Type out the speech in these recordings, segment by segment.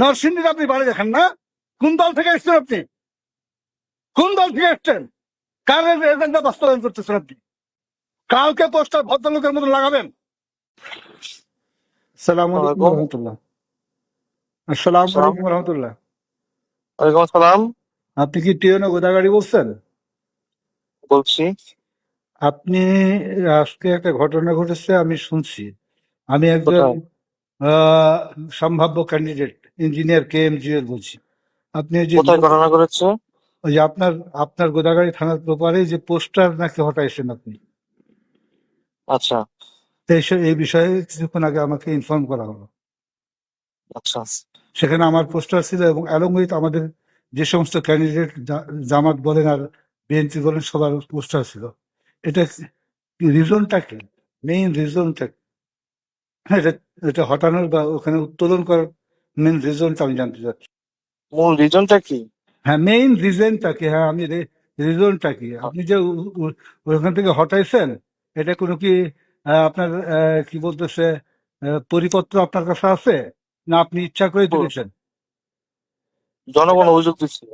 নরসিংদীর আপনি বাড়ি দেখেন না? কোন দল থেকে এসছেন আপনি? কোন দল থেকে এসছেন? কার এজেন্ডা বাস্তবায়ন করতেছেন আপনি? কালকে পোস্টার ভদ্রলোকের মতো লাগাবেন? সালাম। রহমতুল্লাহ। আসসালাম আলাইকুম রহমতুল্লাহ। ওয়ালাইকুম আসসালাম। আপনি কি টিয়নো গোদাগাড়ি বলছেন? বলছি। আপনি আজকে একটা ঘটনা ঘটেছে আমি শুনছি। আমি একজন সম্ভাব্য candidate engineer K M GL বলছি। আপনি ওই যে কোথায় ঘটনা করেছে? ওই যে আপনার আপনার গোদাগাড়ি থানার ব্যাপারে যে পোস্টার নাকি হটাইছেন আপনি? আচ্ছা। এই- বিষয়ে কিছুক্ষণ আগে আমাকে ইনফর্ম করা হলো। আচ্ছা। সেখানে আমার পোস্টার ছিল এবং অ্যালং উইথ আমাদের যে সমস্ত ক্যান্ডিডেট জামাত বলেন আর বিএনপি বলেন সবার পোস্টার ছিল। এটা রিজনটা কি? মেইন রিজনটা হ্যাঁ এটা এটা হটানোর বা ওখানে উত্তোলন করার মেইন রিজনটা আমি জানতে চাচ্ছি। মূল রিজনটা কি? হ্যাঁ মেইন রিজনটা কি? হ্যাঁ আমি রিজনটা কি? আপনি যে ওখান থেকে হটাইছেন এটা কোনো কি আপনার কি বলতেছে পরিপত্র আপনার কাছে আছে? না আপনি ইচ্ছা করে তুলেছেন? জনগণ অভিযোগ দিচ্ছিল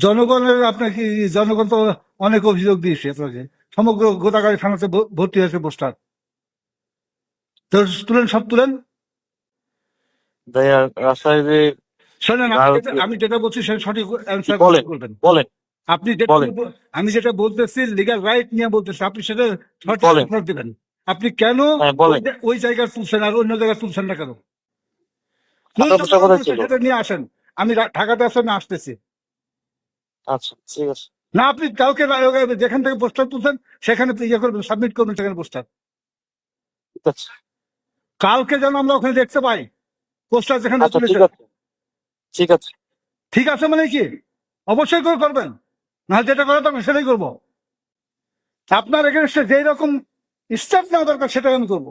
জনগণের আপনাকে জনগণ তো অনেক অভিযোগ দিয়েছে আপনাকে। সমগ্র গোদাগাড়ি থানাতে ভর্তি হয়েছে পোস্টার। তো তুলেন সব তুলেন? শোনেন আমি যেটা- বলছি সেটা সঠিক অ্যান্সার বলেন। করবেন। বলেন আপনি যেটা। আমি যেটা বলতেছি লিগাল রাইট নিয়ে বলতেছি আপনি সেটা সঠিক দিবেন। আপনি কেন হ্যাঁ ওই জায়গায় তুলছেন আর অন্য জায়গায় তুলছেন না কেন? সেটা নিয়ে আসেন। আমি ঢাকাতে আসেন না আসতেছি। আচ্ছা ঠিক আছে। না আপনি কাউকে যেখান থেকে পোস্টার তুলছেন সেখানে ইয়ে করবেন সাবমিট করবেন সেখানে পোস্টার। আছে কালকে যেন আমরা ওখানে দেখতে পাই পোস্টার যেখানে আচ্ছা ঠিক তুলেছেন আছে। ঠিক আছে। ঠিক আছে মানে কি? অবশ্যই করে করবেন। না যেটা করে আমি সেটাই করব। আপনার এখানে যেই রকম স্টেপ নেওয়া দরকার সেটাই আমি করব।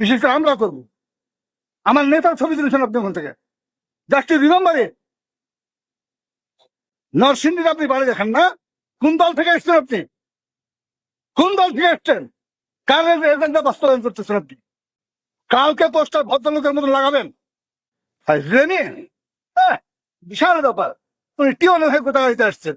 বিশেষ করে আমরা করব। আমার নেতার ছবি তুলেছেন আপনি ওখান থেকে। জাস্ট রিমেম্বার ইট নরসিংদীর আপনি বাড়ি দেখেন না? কোন দল থেকে এসছেন আপনি? কোন দল থেকে এসছেন? কার এজেন্ডা বাস্তবায়ন করতেছেন আপনি? কালকে পোস্টার ভদ্রলোকের মতো লাগাবেন? রেনি বিশাল ব্যাপার। উনি টিওনে হয়ে কোথায় আসছেন?